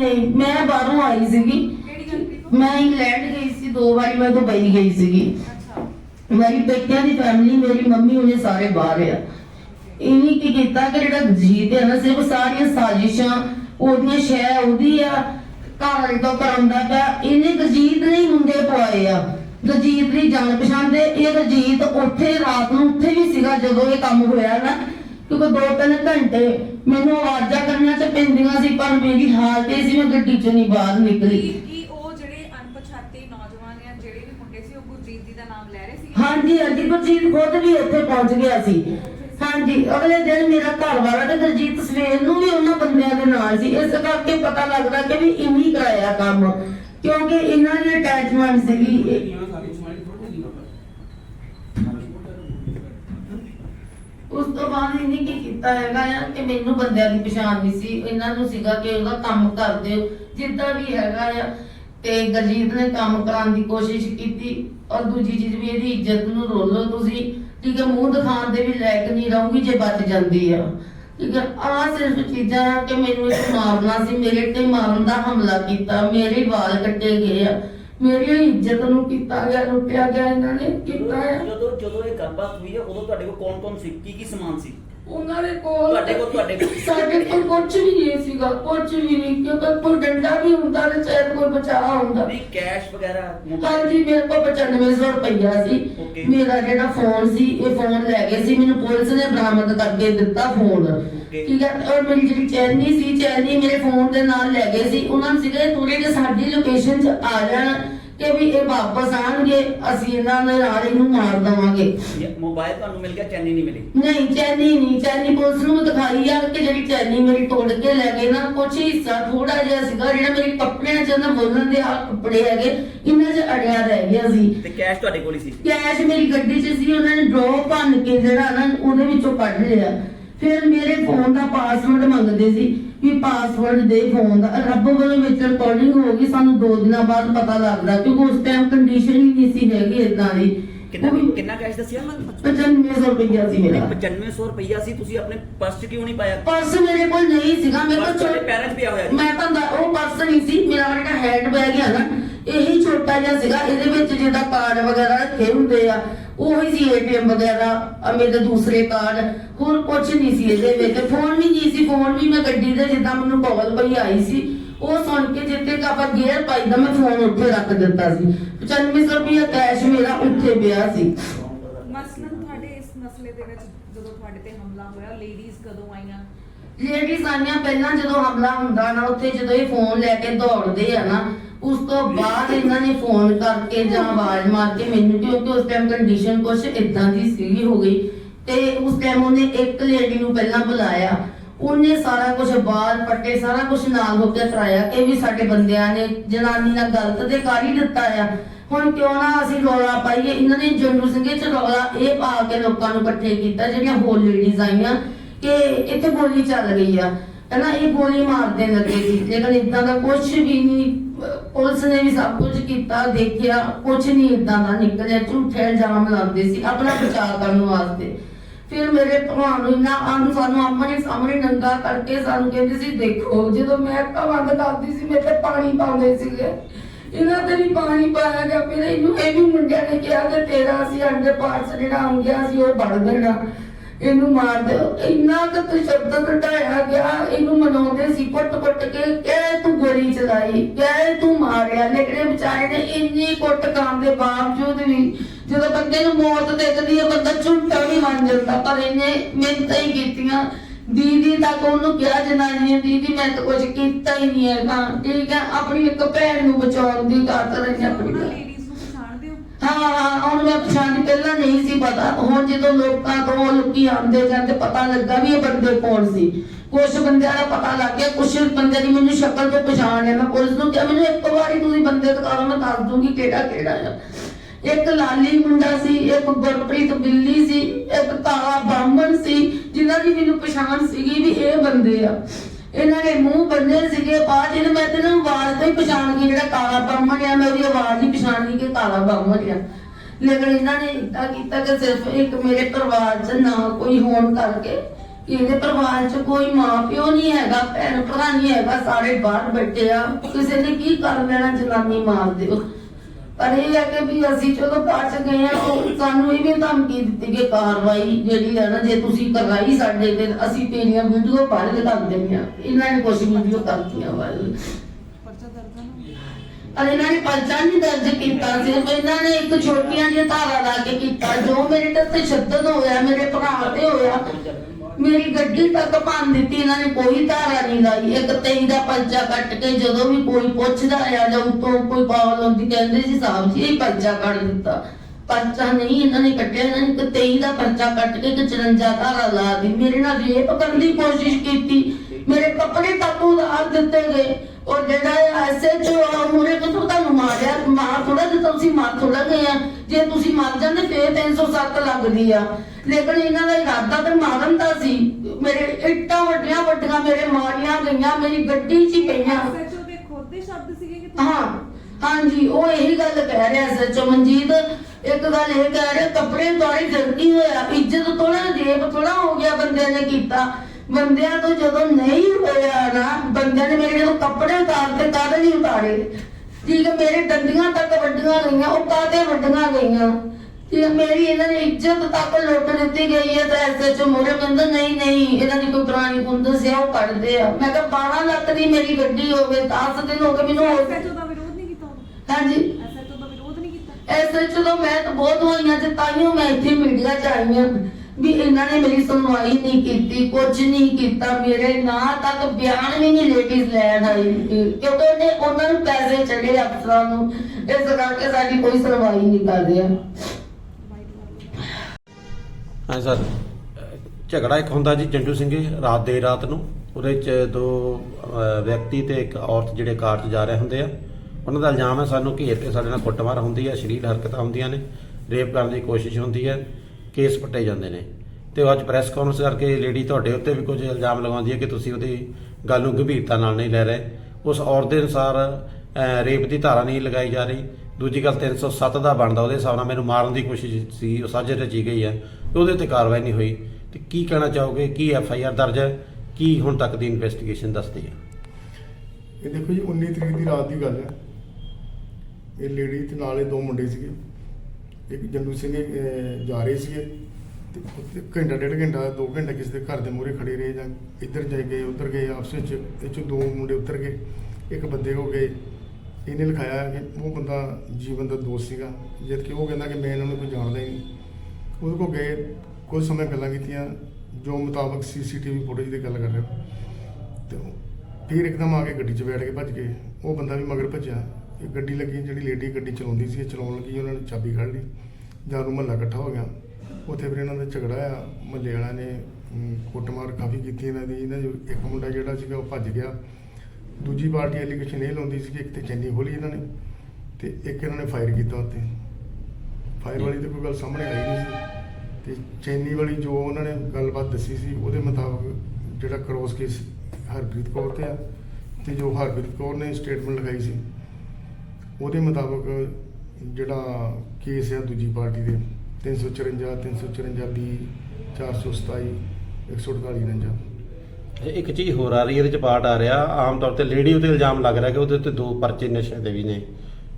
ਨਹੀਂ ਮੈਂ ਬਾਹਰੋਂ ਆਈ ਸੀਗੀ। ਕਿਹੜੀ ਕੰਟਰੀ ਤੋਂ? ਮੈਂ ਇੰਗਲੈਂਡ ਗਈ ਸੀ ਦੋ ਵਾਰੀ ਮੈਂ ਦੁਬਈ ਗਈ ਸੀਗੀ। ਅੱਛਾ। ਮੇਰੀ ਪੇਕਿਆਂ ਦੀ ਫੈਮਿਲੀ ਮੇਰੀ ਮੰਮੀ ਉਹਨੇ ਸਾਰੇ ਬਾਹਰ ਆ। ਇਹਨੇ ਕੀ ਕੀਤਾ ਕਿ ਜਿਹੜਾ ਜੀਤ ਹੈ ਨਾ ਸਿਰਫ ਸਾਰੀਆਂ ਸਾਜ਼ਿਸ਼ਾਂ ਉਹਦੀਆਂ ਸ਼ੈ ਉਹਦੀ ਆ ਘਰ ਵਾਲੇ ਤੋਂ ਕਰਾਉਂਦਾ ਪਿਆ। ਇਹਨੇ ਗਰਜੀਤ ਨੇ ਹੀ ਮੁੰਡੇ ਪਵਾਏ ਆ। ਗਰਜੀਤ ਦੀ ਜਾਣ ਪਛਾਣ ਦੇ ਇਹ ਗਰਜੀਤ ਉੱਥੇ ਰਾਤ ਨੂੰ ਉੱਥੇ ਵੀ ਸੀਗਾ ਜਦੋਂ ਇਹ ਕੰਮ ਹੋਇਆ ਨਾ। ਕਿਉਂਕਿ ਦੋ ਤਿੰਨ ਘੰਟੇ ਮੈਨੂੰ ਆਵਾਜ਼ਾਂ ਕਰਨੀਆਂ ਤੇ ਪੈਂਦੀਆਂ ਸੀ ਪਰ ਮੇਰੀ ਹਾਲਤ ਇਹ ਸੀ ਮੈਂ ਗੱਡੀ ਚੋਂ ਨਹੀਂ ਬਾਹਰ ਨਿਕਲੀ। ਕੀ ਕੀ ਉਹ ਜਿਹੜੇ ਅਣਪਛਾਤੇ ਨੌਜਵਾਨ ਆ ਜਿਹੜੇ ਵੀ ਮੁੰਡੇ ਸੀ ਉਹ ਗੁਰਜੀਤ ਜੀ ਦਾ ਨਾਮ ਲੈ ਰਹੇ ਸੀ? ਹਾਂਜੀ ਹਾਂਜੀ ਗੁਰਜੀਤ ਖੁਦ ਵੀ ਉੱਥੇ ਪਹੁੰਚ ਗਿਆ ਸੀ। ਹਾਂਜੀ ਅਗਲੇ ਦਿਨ ਮੇਰਾ ਘਰ ਵਾਲਾ ਤੇ ਗੁਰਜੀਤ ਸਵੇਰ ਨੂੰ ਵੀ ਉਹਨਾਂ ਬੰਦਿਆਂ ਦੇ ਨਾਲ ਸੀ। ਇਸ ਕਰਕੇ ਪਤਾ ਲੱਗਦਾ ਕਿ ਵੀ ਇਨੀ ਕਰਾਇਆ ਕੰਮ ਕਿਉਂਕਿ ਇਹਨਾਂ ਦੀ ਅਟੈਚਮੈਂਟ ਸੀਗੀ ਇਹ- ਉਸ ਤੋਂ ਬਾਅਦ ਇਹਨੇ ਕੀ ਕੀਤਾ ਹੈਗਾ ਆ ਕਿ ਮੈਨੂੰ ਬੰਦਿਆਂ ਦੀ ਪਛਾਣ ਨਹੀਂ ਸੀ। ਇਹਨਾਂ ਨੂੰ ਸੀਗਾ ਕਿ ਉਹਦਾ ਕੰਮ ਕਰ ਦਿਓ, ਜਿੱਦਾਂ ਵੀ ਹੈਗਾ ਆ। ਤੇ ਗਰਜੀਤ ਨੇ ਕੰਮ ਕਰਾਉਣ ਦੀ ਕੋਸ਼ਿਸ਼ ਕੀਤੀ ਔਰ ਦੂਜੀ ਚੀਜ਼ ਵੀ ਇਹਦੀ ਇੱਜ਼ਤ ਨੂੰ ਰੋਲੋ ਤੁਸੀਂ। ਠੀਕ ਹੈ, ਮੂੰਹ ਦਿਖਾਉਣ ਦੇ ਵੀ ਲਾਇਕ ਨਹੀਂ ਰਹੂਗੀ ਜੇ ਬਚ ਜਾਂਦੀ ਆ। ਠੀਕ ਹੈ ਆ ਸਿਰਫ ਚੀਜ਼ਾਂ ਕਿ ਮੈਨੂੰ ਇੱਕ ਮਾਰਨਾ ਸੀ, ਮੇਰੇ ਤੇ ਮਾਰਨ ਦਾ ਹਮਲਾ ਕੀਤਾ, ਮੇਰੇ ਵਾਲ ਕੱਟੇ ਗਏ ਆ। ਮੇਰੀ ਇੱਜ਼ਤ ਨੂੰ ਕੀਤਾ ਗਿਆ ਲੁੱਟਿਆ ਗਿਆ ਇਹਨਾਂ ਨੇ ਕੀਤਾ ਆ ਜਦੋਂ ਜਦੋਂ ਇਹ ਗੱਲਬਾਤ ਹੋਈ ਹੈ ਉਦੋਂ ਤੁਹਾਡੇ ਕੋਲ ਕੌਣ ਕੌਣ ਸੀ ਕੀ ਕੀ ਸਮਾਨ ਸੀ ਉਹਨਾਂ ਦੇ ਕੋਲ ਤੁਹਾਡੇ ਕੋਲ- ਤੁਹਾਡੇ ਕੋਲ? ਸਾਡੇ ਕੋਲ ਕੁਝ ਵੀ ਨਹੀਂ ਸੀਗਾ ਕੁਝ ਵੀ ਨਹੀਂ ਕਿਉਂਕਿ ਕੋਈ ਡੰਡਾ ਵੀ ਹੁੰਦਾ ਤੇ ਚਾਹੇ ਕੋਈ ਬਚਾਅ ਹੁੰਦਾ ਨਹੀਂ ਕੈਸ਼ ਵਗੈਰਾ mobile? ਹਾਂਜੀ ਮੇਰੇ ਕੋਲ 9500 ਰੁਪਈਆ ਸੀ Okay. ਮੇਰਾ ਜਿਹੜਾ ਫੋਨ ਸੀ ਇਹ ਫੋਨ ਲੈ ਗਏ ਸੀ ਮੈਨੂੰ ਪੁਲਿਸ ਨੇ ਬਰਾਮਦ ਕਰਕੇ ਦਿੱਤਾ ਫੋਨ Okay. ਠੀਕ ਹੈ ਔਰ ਮੇਰੀ ਜਿਹੜੀ ਚੈਨੀ ਸੀ ਚੈਨੀ ਮੇਰੇ ਫੋਨ ਦੇ ਨਾਲ ਲੈ ਗਏ ਸੀ। ਉਹਨਾਂ ਨੂੰ ਸੀਗਾ ਥੋੜੇ ਜਿਹਾ ਸਾਡੀ ਲੋਕੇਸ਼ਨ 'ਚ ਆ ਜਾਣ ਕਿ ਵੀ ਇਹ ਵਾਪਸ ਆਣਗੇ ਅਸੀਂ ਇਹਨਾਂ ਦੇ ਨਾਲ ਇਹਨੂੰ ਮਾਰ ਦਵਾਂਗੇ। ਮੋਬਾਈਲ ਤੁਹਾਨੂੰ ਮਿਲ ਗਿਆ ਚੈਨੀ ਨਹੀਂ ਮਿਲੀ? ਨਹੀਂ ਚੈਨੀ ਨਹੀਂ ਚੈਨੀ ਪੁਲਿਸ ਨੂੰ ਦਿਖਾਈ ਆ ਕਿ ਜਿਹੜੀ ਚੈਨੀ ਮੇਰੀ ਤੋੜ ਕੇ ਲੈ ਗਏ ਨਾ ਕੁਛ ਹਿੱਸਾ ਥੋੜਾ ਜਿਹਾ ਸੀਗਾ ਜਿਹੜਾ ਮੇਰੇ ਕੱਪੜਿਆਂ 'ਚ ਨਾ ਬੋਲਣ ਦੇ ਆ ਕੱਪੜੇ ਹੈਗੇ ਇਹਨਾਂ 'ਚ ਅੜਿਆ ਰਹਿ ਗਿਆ ਸੀ। ਤੇ ਕੈਸ਼ ਤੁਹਾਡੇ ਕੋਲ ਹੀ ਸੀ? ਕੈਸ਼ ਮੇਰੀ ਗੱਡੀ 'ਚ ਸੀ ਉਹਨਾਂ ਨੇ ਡਰੋ ਭੰਨ ਕੇ ਜਿਹੜਾ ਨਾ ਉਹਦੇ ਵਿੱਚੋਂ ਕੱਢ ਲਿਆ। ਫਿਰ ਮੇਰੇ ਫੋਨ ਦਾ ਪਾਸਵਰਡ ਮੰਗਦੇ ਸੀ ਵੀ ਪਾਸਵਰਡ ਦੇ ਫੋਨ ਦਾ। ਰੱਬ ਵੱਲੋਂ ਵਿੱਚ ਰਿਕਾਰਡਿੰਗ ਹੋ ਗਈ ਸਾਨੂੰ 2 ਦਿਨਾਂ ਬਾਅਦ ਪਤਾ ਲੱਗਦਾ ਕਿਉਂਕਿ ਉਸ ਟਾਈਮ ਕੰਡੀਸ਼ਨ ਹੀ ਨਹੀਂ ਸੀ ਹੈਗੀ ਇਦਾਂ ਦੀ। ਕਿੰਨਾ ਕਿੰਨਾ ਕੈਸ਼ ਦੱਸਿਆ 9500 ਰੁਪਈਆ ਸੀ ਮੇਰਾ। 9500 ਰੁਪਈਆ ਸੀ ਤੁਸੀਂ ਆਪਣੇ ਪਰਸ ਕਿਉਂ ਨਹੀਂ ਪਾਇਆ? ਪਰਸ ਮੇਰੇ ਕੋਲ ਨਹੀਂ ਸੀਗਾ ਮੇਰੇ ਕੋਲ ਪਰਸ ਤੁਹਾਡੇ ਛੋ- ਪੈਰਾਂ 'ਚ ਪਿਆ ਹੋਇਆ ਸੀ। ਮੈਂ ਤਾਂ ਦਾ- ਉਹ ਪਰਸ ਨਹੀਂ ਸੀ ਮੇਰਾ ਜਿਹੜਾ ਹੈਂਡ ਬੈਗ ਹੈ ਨਾ ਇਹੀ ਛੋਟਾ ਜਿਹਾ ਸੀਗਾ ਇਹਦੇ ਵਿੱਚ ਜਿਹਦਾ ਕਾਰਡ ਵਗੈਰਾ ਰੱਖੇ ਹੁੰਦੇ ਆ ਉਹੀ ਸੀ ਏਟੀਐਮ ਵਗੈਰਾ ਮੇਰੇ ਦੂਸਰੇ ਕਾਰਡ ਹੋਰ ਕੁਝ ਨਹੀਂ ਸੀ ਇਹਦੇ ਵਿੱਚ। ਫੋਨ ਵੀ ਨਹੀਂ ਸੀ ਫੋਨ ਵੀ ਮੈਂ ਗੱਡੀ ਦੇ ਜਿੱਦਾਂ ਮੈਨੂੰ ਕਾਲ ਪਈ ਆਈ ਸੀ ਉਹ ਸੁਣ ਕੇ ਜਿੱਤੇ ਕਿ ਆਪਾਂ ਗੇਅਰ ਪਾਈਦਾ ਮੈਂ ਫੋਨ ਉੱਥੇ ਰੱਖ ਦਿੱਤਾ ਸੀ। 9500 ਰੁਪਇਆ ਕੈਸ਼ ਮੇਰਾ ਉੱਥੇ ਪਿਆ ਸੀ। ਮਸਲਨ ਤੁਹਾਡੇ ਇਸ ਮਸਲੇ ਦੇ ਵਿੱਚ ਜਦੋਂ ਤੁਹਾਡੇ ਤੇ ਹਮਲਾ ਹੋਇਆ ਲੇਡੀਜ਼ ਕਦੋਂ ਆਈਆਂ? ਲੇਡੀਜ਼ ਆਈਆਂ ਪਹਿਲਾਂ ਜਦੋਂ ਹਮਲਾ ਹੁੰਦਾ ਨਾ ਉੱਥੇ ਜਦੋਂ ਇਹ ਫੋਨ ਲੈ ਕੇ ਦੌੜਦੇ ਆ ਨਾ ਉਸ ਤੋਂ ਬਾਅਦ ਇਹਨਾਂ ਨੇ ਫੋਨ ਕਰਕੇ ਜਾਂ ਆਵਾਜ਼ ਮਾਰ ਕੇ ਮੈਨੂੰ ਕਿਉਂਕਿ ਉਸ ਟਾਈਮ ਕੰਡੀਸ਼ਨ ਕੁਝ ਇਦਾਂ ਦੀ ਸੀਗੀ ਹੋ ਗਈ। ਤੇ ਉਸ ਟਾਈਮ ਉਹਨੇ ਇੱਕ ਲੇਡੀ ਨੂੰ ਪਹਿਲਾਂ ਬੁਲਾਇਆ। ਉਹਨੇ ਸਾਰਾ ਕੁਝ ਬਾਲ ਪੱਟੇ, ਸਾਰਾ ਕੁਝ ਨਾਲ ਹੋ ਕੇ ਕਰਾਇਆ ਕਿ ਵੀ ਸਾਡੇ ਬੰਦਿਆਂ ਨੇ ਜਨਾਨੀ ਨਾਲ ਗਲਤ ਤੇ ਕਰ ਹੀ ਦਿੱਤਾ ਆ। ਹੁਣ ਕਿਉਂ ਨਾ ਅਸੀਂ ਰੌਲਾ ਪਾਈਏ? ਇਹਨਾਂ ਨੇ ਜੰਡੂ ਸਿੰਘੇ ਚ ਰੌਲਾ ਇਹ ਪਾ ਕੇ ਲੋਕਾਂ ਨੂੰ ਇਕੱਠੇ ਕੀਤਾ, ਜਿਹੜੀਆਂ ਹੋਰ ਲੇਡੀਜ਼ ਆਈਆਂ, ਕਿ ਇੱਥੇ ਗੋਲੀ ਚੱਲ ਰਹੀ ਆ। ਹਨਾ ਇਹ ਗੋਲੀ ਮਾਰਦੇ ਲੱਗੇ ਸੀ, ਲੇਕਿਨ ਇਦਾਂ ਦਾ ਕੁਝ ਵੀ ਨਹੀਂ, ਪੁਲਿਸ ਨੇ ਵੀ ਸਭ ਕੁਝ ਕੀਤਾ, ਦੇਖਿਆ ਕੁਝ ਨਹੀਂ ਇਦਾਂ ਦਾ ਨਿਕਲਿਆ, ਝੂਠੇ ਇਲਜ਼ਾਮ ਲਾਉਂਦੇ ਸੀ, ਆਪਣਾ ਬਚਾਅ ਕਰਨ ਵਾਸਤੇ। ਫਿਰ ਮੇਰੇ ਭਰਾ ਨੂੰ ਇੰਨਾ ਆਨੂੰ ਸਾਨੂੰ ਆਪਣੇ ਸਾਹਮਣੇ ਨੰਗਾ ਕਰਕੇ ਸਾਨੂੰ ਕਹਿੰਦੇ ਸੀ, ਦੇਖੋ, ਜਦੋਂ ਮੈਂ ਅੱਖਾਂ ਬੰਦ ਸੀ, ਮੇਰੇ ਤੇ ਪਾਣੀ ਪਾਉਂਦੇ ਸੀਗੇ। ਇਹਨਾਂ ਤੇ ਵੀ ਪਾਣੀ ਪਾਇਆ ਗਿਆ, ਫਿਰ ਇਹਨੂੰ ਇਹ ਵੀ ਮੁੰਡਿਆਂ ਨੇ ਕਿਹਾ ਕਿ ਤੇਰਾ ਸੀ ਅੰਡਰ ਪਾਰਟਸ ਜਿਹੜਾ ਆ ਗਿਆ ਸੀ, ਉਹ ਵੜ ਦੇਣਾ ਇਹਨੂੰ ਮਾਰ ਦਿਓ। ਇੰਨਾ ਕੁ ਤਸ਼ੱਦਦ ਘਟਾਇਆ ਗਿਆ, ਇਹਨੂੰ ਮਨਾਉਂਦੇ ਸੀ ਕੁੱਟ ਕੁੱਟ ਕੇ, ਕਹਿ ਤੂੰ ਗੋਲੀ ਚਲਾਈ, ਕਹਿ ਤੂੰ ਮਾਰਿਆ। ਲੇਕਿਨ ਇਹ ਵਿਚਾਰੇ ਨੇ ਇੰਨੀ ਕੁੱਟ ਖਾਣ ਦੇ ਬਾਵਜੂਦ ਵੀ ਜਦੋਂ ਬੰਦੇ ਨੂੰ ਮੌਤ ਦੇਖਦੀ ਹੈ ਬੰਦਾ ਝੂਠਾ ਵੀ ਮੰਨ ਜਾਂਦਾ। ਪਰ ਇਹਨੇ ਮਿਹਨਤਾਂ ਹੀ ਕੀਤੀਆਂ। ਦੀਦੀ ਤੱਕ ਉਹਨੂੰ ਕਿਹਾ ਜਨਾਨੀ ਨੇ ਦੀਦੀ ਮੈਂ ਤਾਂ ਕੁਝ ਕੀਤਾ ਹੀ ਨਹੀਂ ਹੈਗਾ। ਠੀਕ ਹੈ ਆਪਣੀ ਇੱਕ ਭੈਣ ਨੂੰ ਬਚਾਉਣ ਦੀ ਖਾਤਰ ਇਹਨੇ ਆਪਣੀ ਹਾਂ ਹਾਂ ਹੁਣ ਮੈਂ ਪਛਾਣੀ ਪਹਿਲਾਂ ਨਹੀਂ ਸੀ ਪਤਾ। ਹੁਣ ਜਦੋਂ ਲੋਕਾਂ ਤੋਂ ਲੋਕੀ ਆਉਂਦੇ ਜਾਂਦੇ ਪਤਾ ਲੱਗਾ ਵੀ ਇਹ ਬੰਦੇ ਕੌਣ ਸੀ। ਕੁਝ ਬੰਦਿਆਂ ਦਾ ਪਤਾ ਲੱਗ ਗਿਆ ਕੁਝ ਬੰਦੇ ਦੀ ਮੈਨੂੰ ਸ਼ਕਲ ਤੋਂ ਪਛਾਣ ਹੈ। ਮੈਂ ਪੁਲਿਸ ਨੂੰ ਕਿਹਾ ਮੈਨੂੰ ਇੱਕ ਵਾਰੀ ਤੁਸੀਂ ਬੰਦੇ ਦਿਖਾਓ ਮੈਂ ਦੱਸ ਦੂੰਗੀ ਕਿਹੜਾ ਕਿਹੜਾ ਆ। ਇੱਕ ਲਾਲੀ ਮੁੰਡਾ ਸੀ, ਇੱਕ ਗੁਰਪ੍ਰੀਤ ਬਿੱਲੀ ਸੀ, ਇੱਕ ਕਾਲਾ ਬ੍ਰਾਹਮਣ ਸੀ, ਜਿਨ੍ਹਾਂ ਦੀ ਮੈਨੂੰ ਪਛਾਣ ਸੀਗੀ ਵੀ ਇਹ ਬੰਦੇ ਆ। ਇਹਨਾਂ ਨੇ ਮੂੰਹ ਬੰਨੇ ਸੀਗੇ, ਬਾਅਦ ਜਿਹਨੇ ਮੈਂ ਤੈਨੂੰ ਆਵਾਜ਼ ਤੋਂ ਹੀ ਪਛਾਣ ਗਈ, ਜਿਹੜਾ ਕਾਲਾ ਬ੍ਰਾਹਮਣ ਆ, ਮੈਂ ਉਹਦੀ ਆਵਾਜ਼ ਹੀ ਪਛਾਣ ਗਈ ਕਿ ਕਾਲਾ ਬ੍ਰਾਹਮਣ ਆ। ਲੇਕਿਨ ਇਹਨਾਂ ਨੇ ਇਦਾਂ ਕੀਤਾ ਕਿ ਸਿਰਫ ਇੱਕ ਮੇਰੇ ਪਰਿਵਾਰ 'ਚ ਨਾ ਕੋਈ ਹੋਣ ਕਰਕੇ ਇਹਦੇ ਪਰਿਵਾਰ 'ਚ ਕੋਈ ਮਾਂ ਪਿਓ ਨਹੀਂ ਹੈਗਾ ਭੈਣ ਭਰਾ ਨਹੀਂ ਹੈਗਾ, ਸਾਰੇ ਬਾਹਰ ਬੈਠੇ ਆ। ਕਿਸੇ ਨੇ ਕੀ ਕਰ ਲੈਣਾ ਜਨਾਨੀ ਮਾਰ ਦਿਓ ਪਰ ਇਹ ਹੈ ਕਿ ਵੀ ਅਸੀਂ ਚਲੋ ਬਾਅਦ ਗਏ ਆ ਤਾਂ ਸਾਨੂੰ ਇਹ ਵੀ ਧਮਕੀ ਦਿੱਤੀ ਕਿ ਕਾਰਵਾਈ ਜਿਹੜੀ ਹੈ ਨਾ, ਜੇ ਤੁਸੀਂ ਕਰਾਈ ਸਾਡੇ ਤੇ, ਅਸੀਂ ਤੇਰੀਆਂ ਵੀਡੀਓ ਪੜ ਕੇ ਕਰ ਦੇਣੀਆਂ ਇਹਨਾਂ ਨੇ ਕੁਝ ਵੀਡੀਓ ਕਰਤੀਆਂ ਵੱਲ। ਪਰ ਇਹਨਾਂ ਨੇ ਪਰਚਾ ਨਹੀਂ ਦਰਜ ਕੀਤਾ, ਸਿਰਫ ਇਹਨਾਂ ਨੇ ਇੱਕ ਛੋਟੀਆਂ ਜਿਹੀ ਧਾਰਾ ਲਾ ਕੇ ਕੀਤਾ, ਜੋ ਮੇਰੇ ਤੇ ਤਸ਼ੱਦਦ ਹੋਇਆ, ਮੇਰੇ ਭਰਾ ਤੇ ਹੋਇਆ। ਮੇਰੀ ਗੱਡੀ ਤੱਕ ਭੰਨ ਦਿੱਤੀ, ਇਹਨਾਂ ਨੇ ਕੋਈ ਧਾਰਾ ਨਹੀਂ ਲਾਈ। ਇੱਕ ਤੇਈ ਦਾ ਪਰਚਾ ਕੱਟ ਕੇ ਜਦੋਂ ਵੀ ਕੋਈ ਪੁੱਛਦਾ ਆ ਜਾਂ ਉਤੋਂ ਕੋਈ ਕਾਲ ਹੁੰਦੀ ਕਹਿੰਦੇ ਸੀ ਸਾਹਿਬ ਜੀ, ਇਹ ਪਰਚਾ ਕੱਢ ਦਿੱਤਾ। ਪਰਚਾ ਨਹੀਂ, ਇਹਨਾਂ ਨੇ ਕੱਟਿਆ, ਇਹਨਾਂ ਨੇ ਇੱਕ ਤੇਈ ਦਾ ਪਰਚਾ ਕੱਟ ਕੇ ਇੱਕ 54 ਧਾਰਾ ਲਾ ਦੀ ਮੇਰੇ ਨਾਲ ਰੇਪ ਕਰਨ ਦੀ ਕੋਸ਼ਿਸ਼ ਕੀਤੀ। ਮੇਰੇ ਕੱਪੜੇ ਤੱਕ ਉਧਾਰ ਦਿੱਤੇ ਗਏ। ਔਰ ਜਿਹੜਾ ਐਸਐਚਓ ਮੂਰੇ ਕੋ ਤੁਹਾਨੂੰ ਮਾਰਿਆ। ਮਾਰ ਥੋੜਾ ਜਿਹਾ ਤੁਸੀਂ ਮਾਰ ਥੋੜਾ ਗਏ ਆ। ਜੇ ਤੁਸੀਂ ਮਰ ਜਾਂਦੇ ਫੇਰ 307 ਲੱਗਦੀ ਆ। ਲੇਕਿਨ ਇਹਨਾਂ ਦਾ ਇਰਾਦਾ ਤੇ ਮਾਰਨ ਦਾ ਸੀ। ਮੇਰੇ ਇੱਟਾਂ ਵੱਡੀਆਂ ਵੱਡੀਆਂ ਮੇਰੇ ਮਾਰੀਆਂ ਗਈਆਂ ਮੇਰੀ ਗੱਡੀ 'ਚ ਪਈਆਂ। SHO ਦੇ ਖੁਦ ਦੇ ਸ਼ਬਦ ਸੀਗੇ ਕਿ ਤੁਸੀਂ- ਹਾਂ ਹਾਂਜੀ ਉਹ ਇਹੀ ਗੱਲ ਕਹਿ ਰਿਹਾ ਸੱਚੋ ਮਨਜੀਤ ਇੱਕ ਗੱਲ ਇਹ ਕਹਿ ਰਿਹਾ ਕੱਪੜੇ ਤੁਹਾਡੇ ਗਲਤੀ ਹੋਇਆ ਇੱਜ਼ਤ ਥੋੜਾ ਜੇਬ ਥੋੜਾ ਹੋ ਗਿਆ ਬੰਦਿਆਂ ਨੇ ਕੀਤਾ। ਬੰਦਿਆਂ ਤੋਂ ਜਦੋਂ ਨਹੀਂ ਹੋਇਆ ਨਾ ਬੰਦਿਆਂ ਨੇ ਮੇਰੇ ਜਦੋਂ ਕੱਪੜੇ ਉਤਾਰਤੇ ਕਾਹਦੇ ਨਹੀਂ ਉਤਾਰੇ? ਠੀਕ ਹੈ ਮੇਰੇ ਦੰਦੀਆਂ ਤੱਕ ਵੱਡੀਆਂ ਗਈਆਂ ਉਹ ਕਾਹਦੇ ਵੱਡੀਆਂ ਗਈਆਂ? ਠੀਕ ਹੈ ਮੇਰੀ ਇਹਨਾਂ ਨੇ ਇੱਜ਼ਤ ਤੱਕ ਲੁੱਟ ਦਿੱਤੀ ਗਈ ਹੈ ਤਾਂ ਐਸੇ ਚ ਮੋਰੇ ਕਹਿੰਦਾ ਨਹੀਂ ਨਹੀਂ ਇਹਨਾਂ ਦੀ ਕੋਈ ਪੁਰਾਣੀ ਕੁੰਦਸ ਹੈ ਉਹ ਕੱਢਦੇ ਆ। ਮੈਂ ਕਿਹਾ 12 ਲੱਖ ਦੀ ਮੇਰੀ ਗੱਡੀ ਹੋਵੇ 10 ਦਿਨ ਹੋ ਗਏ ਮੈਨੂੰ SHO ਦਾ ਵਿਰੋਧ ਨਹੀਂ ਕੀਤਾ ਹਾਂਜੀ। SHO ਦਾ ਵਿਰੋਧ ਨਹੀਂ ਕੀਤਾ? ਐਸੇ ਚਲੋ ਮੈਂ ਤਾਂ ਬਹੁਤ ਹੋਈਆਂ ਤੇ ਤਾਈਓ ਮੈਂ ਇੱਥੇ ਮੀਡੀਆ ਚ ਆਈ ਹਾਂ। ਵੀ ਇਹਨਾਂ ਨੇ ਮੇਰੀ ਸੁਣਵਾਈ ਨਹੀਂ ਕੀਤੀ, ਕੁਝ ਨਹੀਂ ਕੀਤਾ ਮੇਰੇ ਨਾਂ ਤੱਕ, ਬਿਆਨ ਵੀ ਨਹੀਂ ਲੇਡੀਜ਼ ਲੈਣ ਆਈ ਕਿਉਂਕਿ ਉਹਨੇ ਉਹਨਾਂ ਨੂੰ ਪੈਸੇ ਚੜੇ ਅਫਸਰਾਂ ਨੂੰ, ਇਸ ਕਰਕੇ ਸਾਡੀ ਕੋਈ ਸੁਣਵਾਈ ਨਹੀਂ ਕਰ ਰਿਹਾ। ਹਾਂ ਸਰ, ਝਗੜਾ ਇੱਕ ਹੁੰਦਾ ਜੀ ਚੰਡੂ ਸਿੰਘੇ, ਰਾਤ ਦੇ ਰਾਤ ਨੂੰ। ਉਹਦੇ ਚ ਦੋ ਵਿਅਕਤੀ ਤੇ ਇੱਕ ਔਰਤ ਜਿਹੜੇ ਕਾਰ 'ਚ ਜਾ ਰਹੇ ਹੁੰਦੇ ਆ। ਉਹਨਾਂ ਦਾ ਇਲਜ਼ਾਮ ਹੈ ਸਾਨੂੰ ਘੇਰ ਕੇ ਸਾਡੇ ਨਾਲ ਕੁੱਟਮਾਰ ਹੁੰਦੀ ਹੈ, ਸ਼ਰੀਰ ਹਰਕਤਾਂ ਹੁੰਦੀਆਂ ਨੇ, ਰੇਪ ਕਰਨ ਦੀ ਕੋਸ਼ਿਸ਼ ਹੁੰਦੀ ਹੈ। ਕੇਸ ਪੱਟੇ ਜਾਂਦੇ ਨੇ। ਤੇ ਉਹ ਅੱਜ ਪ੍ਰੈਸ ਕਾਨਫਰੰਸ ਕਰਕੇ ਲੇਡੀ ਤੁਹਾਡੇ ਉੱਤੇ ਵੀ ਕੁਝ ਇਲਜ਼ਾਮ ਲਗਾਉਂਦੀ ਹੈ ਕਿ ਤੁਸੀਂ ਉਹਦੀ ਗੱਲ ਨੂੰ ਗੰਭੀਰਤਾ ਨਾਲ ਨਹੀਂ ਲੈ ਰਹੇ। ਉਸ ਔਰਤ ਦੇ ਅਨੁਸਾਰ ਰੇਪ ਦੀ ਧਾਰਾ ਨਹੀਂ ਲਗਾਈ ਜਾ ਰਹੀ। ਦੂਜੀ ਗੱਲ 307 ਦਾ ਬਣਦਾ, ਉਹਦੇ ਹਿਸਾਬ ਨਾਲ ਮੈਨੂੰ ਮਾਰਨ ਦੀ ਕੋਸ਼ਿਸ਼ ਸੀ, ਉਹ ਸਾਜੇ ਰਚੀ ਗਈ ਹੈ। ਤੇ ਉਹਦੇ ਤੇ ਕਾਰਵਾਈ ਨਹੀਂ ਹੋਈ। ਤੇ ਕੀ ਕਹਿਣਾ ਚਾਹੋਗੇ? ਕੀ ਐਫ ਆਈ ਆਰ ਦਰਜ ਹੈ? ਕੀ ਹੁਣ ਤੱਕ ਦੀ ਇਨਵੈਸਟੀਗੇਸ਼ਨ ਦੱਸਦੀ ਹੈ? ਇਹ ਦੇਖੋ ਜੀ 19 ਤਰੀਕ ਦੀ ਰਾਤ ਦੀ ਗੱਲ ਹੈ। ਇਹ ਲੇਡੀ ਤੇ ਨਾਲੇ ਦੋ ਮੁੰਡੇ ਸੀਗੇ। ਇੱਕ ਜੰਡੂ ਸਿੰਘ ਅਹ, ਜਾ ਰਹੇ ਸੀਗੇ ਤੇ ਉੱਥੇ ਘੰਟਾ ਡੇਢ ਘੰਟਾ ਦੋ ਘੰਟੇ ਕਿਸੇ ਦੇ ਘਰ ਦੇ ਮੂਹਰੇ ਖੜੇ ਰਹੇ ਜਾਂ ਇੱਧਰ ਜਾਈ ਗਏ ਉੱਧਰ ਗਏ ਆਪਸ ਵਿੱਚ ਇਹ 'ਚੋਂ ਦੋ ਮੁੰਡੇ ਉੱਤਰ ਗਏ ਇੱਕ ਬੰਦੇ ਹੋ ਗਏ। ਇਹਨੇ ਲਿਖਾਇਆ ਕਿ ਉਹ ਬੰਦਾ ਜੀਵਨ ਦਾ ਦੋਸਤ ਸੀਗਾ। ਜਦ ਕਿ ਉਹ ਕਹਿੰਦਾ ਕਿ ਮੈਂ ਇਹਨਾਂ ਨੂੰ ਕੋਈ ਜਾਣਦਾ ਹੀ ਨਹੀਂ। ਉਹਦੇ ਕੋਲ ਗਏ ਕੁਝ ਸਮੇਂ ਗੱਲਾਂ ਕੀਤੀਆਂ ਜੋ ਮੁਤਾਬਕ ਸੀਸੀਟੀਵੀ ਫੁਟੇਜ ਦੀ ਗੱਲ ਕਰ ਰਹੇ ਹੋ। ਤੇ ਉਹ ਫਿਰ ਇੱਕਦਮ ਆ ਕੇ ਗੱਡੀ 'ਚ ਬੈਠ ਕੇ ਭੱਜ ਗਏ। ਉਹ ਬੰਦਾ ਵੀ ਮਗਰ ਭੱਜਿਆ। ਇਹ ਗੱਡੀ ਲੱਗੀ ਜਿਹੜੀ ਲੇਡੀ ਗੱਡੀ ਚਲਾਉਂਦੀ ਸੀ ਇਹ ਚਲਾਉਣ ਲੱਗੀ ਉਹਨਾਂ ਨੇ ਚਾਬੀ ਕੱਢ ਲਈ। ਜਦ ਨੂੰ ਮਹੱਲਾ ਇਕੱਠਾ ਹੋ ਗਿਆ ਉੱਥੇ ਫਿਰ ਇਹਨਾਂ ਦਾ ਝਗੜਾ ਆ ਮਹੱਲੇ ਵਾਲਿਆਂ ਨੇ ਅਮ, ਕੁੱਟਮਾਰ ਕਾਫੀ ਕੀਤੀ ਇਹਨਾਂ ਦੀ। ਇਹਨਾਂ ਜੋ ਇੱਕ ਮੁੰਡਾ ਜਿਹੜਾ ਸੀਗਾ ਉਹ ਭੱਜ ਗਿਆ। ਦੂਜੀ ਪਾਰਟੀ ਐਲੀਗੇਸ਼ਨ ਇਹ ਲਾਉਂਦੀ ਸੀ ਕਿ ਇੱਕ ਤੇ ਚੈਨੀ ਖੋਲੀ ਇਹਨਾਂ ਨੇ ਤੇ ਇੱਕ ਇਹਨਾਂ ਨੇ ਫਾਇਰ ਕੀਤਾ ਉੱਤੇ ਫਾਇਰ ਵਾਲੀ ਤਾਂ ਕੋਈ ਗੱਲ ਸਾਹਮਣੇ ਆਈ ਨਹੀਂ ਸੀ। ਤੇ ਚੈਨੀ ਵਾਲੀ ਜੋ ਉਹਨਾਂ ਨੇ ਗੱਲਬਾਤ ਦੱਸੀ ਸੀ ਉਹਦੇ ਮੁਤਾਬਕ ਜਿਹੜਾ ਕਰੋਸ ਕੇਸ ਹਰਪ੍ਰੀਤ ਕੌਰ ਤੇ ਆ ਤੇ ਜੋ ਹਰਪ੍ਰੀਤ ਕੌਰ ਨੇ ਸਟੇਟਮੈਂਟ ਲਗਾਈ ਸੀ। ਉਹਦੇ ਮੁਤਾਬਕ ਜਿਹੜਾ ਕੇਸ ਆ ਦੂਜੀ ਪਾਰਟੀ ਦੇ 354 354 ਬੀ 427 148 ਰੰਜਾ। ਇੱਕ ਚੀਜ਼ ਹੋਰ ਆ ਰਹੀ ਹੈ ਇਹਦੇ ਚ ਪਾਰਟ ਆ ਰਿਹਾ ਆਮ ਤੌਰ ਤੇ ਲੇਡੀ ਉਤੇ ਇਲਜ਼ਾਮ ਲੱਗ ਰਿਹਾ ਕਿ ਉਹਦੇ ਉੱਤੇ ਦੋ ਪਰਚੇ ਨਸ਼ੇ ਦੇ ਵੀ ਨੇ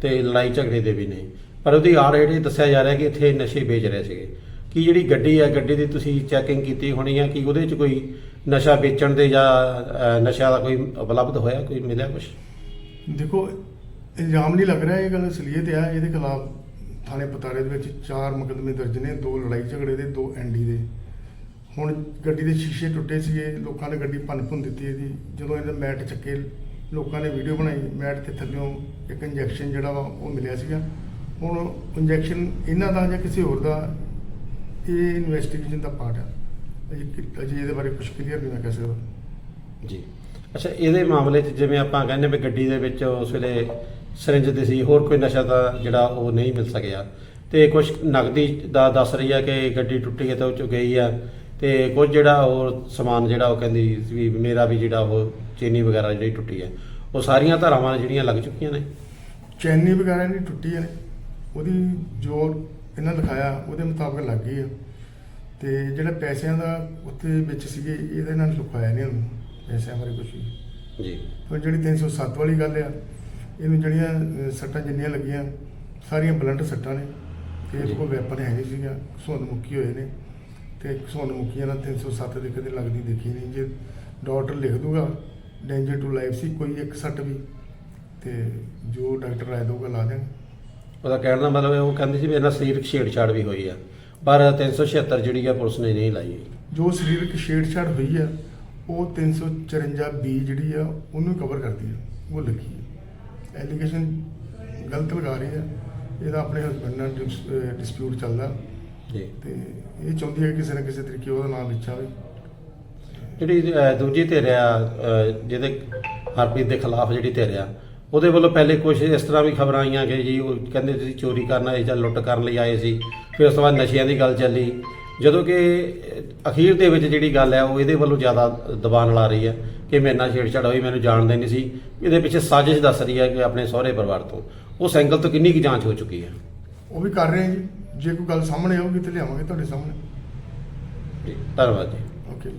ਤੇ ਲੜਾਈ ਝਗੜੇ ਦੇ ਵੀ ਨੇ। ਪਰ ਉਹਦੀ ਆੜ ਇਹ ਦੱਸਿਆ ਜਾ ਰਿਹਾ ਕਿ ਇੱਥੇ ਨਸ਼ੇ ਵੇਚ ਰਹੇ ਸੀਗੇ। ਕੀ ਜਿਹੜੀ ਗੱਡੀ ਹੈ ਗੱਡੀ ਦੀ ਤੁਸੀਂ ਚੈਕਿੰਗ ਕੀਤੀ ਹੋਣੀ ਹੈ ਕਿ ਉਹਦੇ ਚ ਕੋਈ ਨਸ਼ਾ ਵੇਚਣ ਦੇ ਜਾਂ ਨਸ਼ਾ ਦਾ ਕੋਈ ਉਪਲਬਧ ਹੋਇਆ ਕੋਈ ਮਿਲਿਆ ਕੁਝ ਦੇਖੋ ਇਲਜ਼ਾਮ ਨਹੀਂ ਲੱਗ ਰਿਹਾ ਇਹ ਗੱਲ ਅਸਲੀਅਤ ਆ, ਇਹਦੇ ਖਿਲਾਫ ਥਾਣੇ ਪਤਾਰੇ ਦੇ ਵਿੱਚ ਚਾਰ ਮੁਕੱਦਮੇ ਦਰਜ ਨੇ, ਦੋ ਲੜਾਈ ਝਗੜੇ ਦੇ, ਦੋ ਐਨਡੀ ਦੇ। ਹੁਣ ਗੱਡੀ ਦੇ ਸ਼ੀਸ਼ੇ ਟੁੱਟੇ ਸੀਗੇ, ਲੋਕਾਂ ਨੇ ਗੱਡੀ ਭੰਨ ਭੁੰਨ ਦਿੱਤੀ ਇਹਦੀ। ਜਦੋਂ ਇਹਦਾ ਮੈਟ ਚੱਕੇ, ਲੋਕਾਂ ਨੇ ਵੀਡੀਓ ਬਣਾਈ, ਮੈਟ ਤੇ ਥੱਲਿਓਂ ਇੱਕ ਇੰਜੈਕਸ਼ਨ ਜਿਹੜਾ ਵਾ, ਉਹ ਮਿਲਿਆ ਸੀਗਾ। ਹੁਣ ਇੰਜੈਕਸ਼ਨ ਇਹਨਾਂ ਦਾ ਜਾਂ ਕਿਸੇ ਹੋਰ ਦਾ, ਇਹ ਇਨਵੈਸਟੀਗੇਸ਼ਨ ਦਾ ਪਾਰਟ ਆ। ਅਜੇ ਅਜੇ ਇਹਦੇ ਬਾਰੇ ਕੁਝ ਕਲੀਅਰ ਨਹੀਂ ਮੈਂ ਕਹਿ ਸਕਦਾ। ਜੀ। ਅੱਛਾ, ਇਹਦੇ ਮਾਮਲੇ 'ਚ ਜਿਵੇਂ ਆਪਾਂ ਕਹਿੰਦੇ ਵੀ ਗੱਡੀ ਦੇ ਵਿੱਚ ਉਸ ਵੇਲੇ ਸਿਰਿੰਜ ਦੇ ਸੀ ਹੋਰ ਕੋਈ ਨਸ਼ਾ ਤਾਂ ਜਿਹੜਾ ਉਹ ਨਹੀਂ ਮਿਲ ਸਕਿਆ। ਤੇ ਕੁਝ ਨਗਦੀ ਦਾ ਦੱਸ ਰਹੀ ਹੈ ਕਿ ਗੱਡੀ ਟੁੱਟੀ ਹੈ ਤਾਂ ਉਹ ਚੋਂ ਗਈ ਆ। ਤੇ ਕੁਝ ਜਿਹੜਾ ਹੋਰ ਸਮਾਨ ਜਿਹੜਾ ਉਹ ਕਹਿੰਦੀ ਵੀ ਮੇਰਾ ਵੀ ਜਿਹੜਾ ਉਹ ਚੀਨੀ ਵਗੈਰਾ ਜਿਹੜੀ ਟੁੱਟੀ ਹੈ ਉਹ ਸਾਰੀਆਂ ਧਾਰਾਵਾਂ ਜਿਹੜੀਆਂ ਲੱਗ ਚੁੱਕੀਆਂ ਨੇ। ਚੈਨੀ ਵਗੈਰਾ ਨਹੀਂ ਟੁੱਟੀ ਹੈ ਉਹਦੀ ਜੋ ਇਹਨਾਂ ਲਿਖਾਇਆ ਉਹਦੇ ਮੁਤਾਬਕ ਲੱਗ ਗਈ ਆ। ਤੇ ਜਿਹੜਾ ਪੈਸਿਆਂ ਦਾ ਉੱਥੇ ਵਿੱਚ ਸੀਗੇ ਇਹਦੇ ਨਾਲ ਲੁਕਾਇਆ ਨਹੀਂ ਉਹਨੂੰ ਪੈਸਿਆਂ ਬਾਰੇ ਕੁਝ ਵੀ। ਜੀ। ਪਰ ਜਿਹੜੀ 307 ਵਾਲੀ ਗੱਲ ਆ ਇਹਨੂੰ ਜਿਹੜੀਆਂ ਅਹ, ਸੱਟਾਂ ਜਿੰਨੀਆਂ ਲੱਗੀਆਂ ਸਾਰੀਆਂ ਬਲੰਟ ਸੱਟਾਂ ਨੇ। ਤੇ ਇਹਦੇ ਕੋਲ ਵੈਪਨ ਹੈ ਨਹੀਂ ਸੀਗਾ ਸੁੰਨ ਮੁੱਕੀ ਹੋਏ ਨੇ। ਤੇ ਸੁੰਨ ਮੁੱਕੀਆਂ ਨਾਲ 307 ਦੇ ਕਦੇ ਲੱਗਦੀ ਦੇਖੀ ਨਹੀਂ। ਜੇ ਡਾਕਟਰ ਲਿਖ ਦੂਗਾ ਡੇਂਜਰ ਟੂ ਲਾਈਫ ਸੀ ਕੋਈ ਇੱਕ ਸੱਟ ਵੀ। ਤੇ ਜੋ ਡਾਕਟਰ ਰਾਏ ਦਊਗਾ ਲਾ ਦੇਣ ਉਹਦਾ ਕਹਿਣ ਦਾ ਮਤਲਬ ਹੈ ਉਹ ਕਹਿੰਦੇ ਸੀ ਵੀ ਇਹਨਾਂ ਸਰੀਰਕ ਛੇੜਛਾੜ ਵੀ ਹੋਈ ਆ। ਪਰ 376 ਜਿਹੜੀ ਆ ਪੁਲਿਸ ਨੇ ਨਹੀਂ ਲਾਈ। ਜੋ ਸਰੀਰਕ ਛੇੜਛਾੜ ਹੋਈ ਆ ਉਹ 354 ਬੀ ਜਿਹੜੀ ਆ ਉਹਨੂੰ ਕਵਰ ਕਰਦੀ ਆ। ਉਹ ਲੱਗੀ ਐਲੀਗੇਸ਼ਨ ਗਲਤ ਲਗਾ ਰਹੀ ਆ ਇਹਦਾ ਆਪਣੇ ਹਸਬੰਡ ਨਾਲ ਡਿਸਪਿਊਟ ਚੱਲਦਾ। ਜੀ। ਤੇ ਇਹ ਚਾਹੁੰਦੀ ਹੈ ਕਿ ਕਿਸੇ ਨਾ ਕਿਸੇ ਤਰੀਕੇ ਉਹਦਾ ਨਾਮ ਵਿੱਚ ਆਵੇ ਜਿਹੜੀ ਅਹ, ਦੂਜੀ ਧਿਰ ਆ ਅਹ, ਜਿਹਦੇ ਹਰਪ੍ਰੀਤ ਦੇ ਖਿਲਾਫ ਜਿਹੜੀ ਧਿਰ ਆ ਉਹਦੇ ਵੱਲੋਂ ਪਹਿਲੇ ਕੁਝ ਇਸ ਤਰ੍ਹਾਂ ਵੀ ਖਬਰਾਂ ਆਈਆਂ ਕਿ ਜੀ ਉਹ ਕਹਿੰਦੇ ਤੁਸੀਂ ਚੋਰੀ ਕਰਨ ਆਏ ਜਾਂ ਲੁੱਟ ਕਰਨ ਲਈ ਆਏ ਸੀ। ਫਿਰ ਉਸ ਤੋਂ ਬਾਅਦ ਨਸ਼ਿਆਂ ਦੀ ਗੱਲ ਚੱਲੀ। ਜਦੋਂ ਕਿ ਅਖੀਰ ਦੇ ਵਿੱਚ ਜਿਹੜੀ ਗੱਲ ਹੈ ਉਹ ਇਹਦੇ ਵੱਲੋਂ ਜ਼ਿਆਦਾ ਦਬਾਅ ਨਾਲ ਆ ਰਹੀ ਹੈ ਕਿ ਮੇਰੇ ਨਾਲ ਛੇੜਛਾੜ ਹੋਈ ਮੈਨੂੰ ਜਾਣਦੇ ਨਹੀਂ ਸੀ। ਇਹਦੇ ਪਿੱਛੇ ਸਾਜ਼ਿਸ਼ ਦੱਸ ਰਹੀ ਹੈ ਕਿ ਆਪਣੇ ਸਹੁਰੇ ਪਰਿਵਾਰ ਤੋਂ। ਉਸ ਐਂਗਲ ਤੋਂ ਕਿੰਨੀ ਕੁ ਜਾਂਚ ਹੋ ਚੁੱਕੀ ਹੈ? ਉਹ ਵੀ ਕਰ ਰਹੇ ਹਾਂ ਜੀ। ਜੇ ਕੋਈ ਗੱਲ ਸਾਹਮਣੇ ਆਊਗੀ ਤੇ ਲਿਆਵਾਂਗੇ ਤੁਹਾਡੇ ਸਾਹਮਣੇ। ਜੀ ਧੰਨਵਾਦ ਜੀ। ਓਕੇ ਜੀ।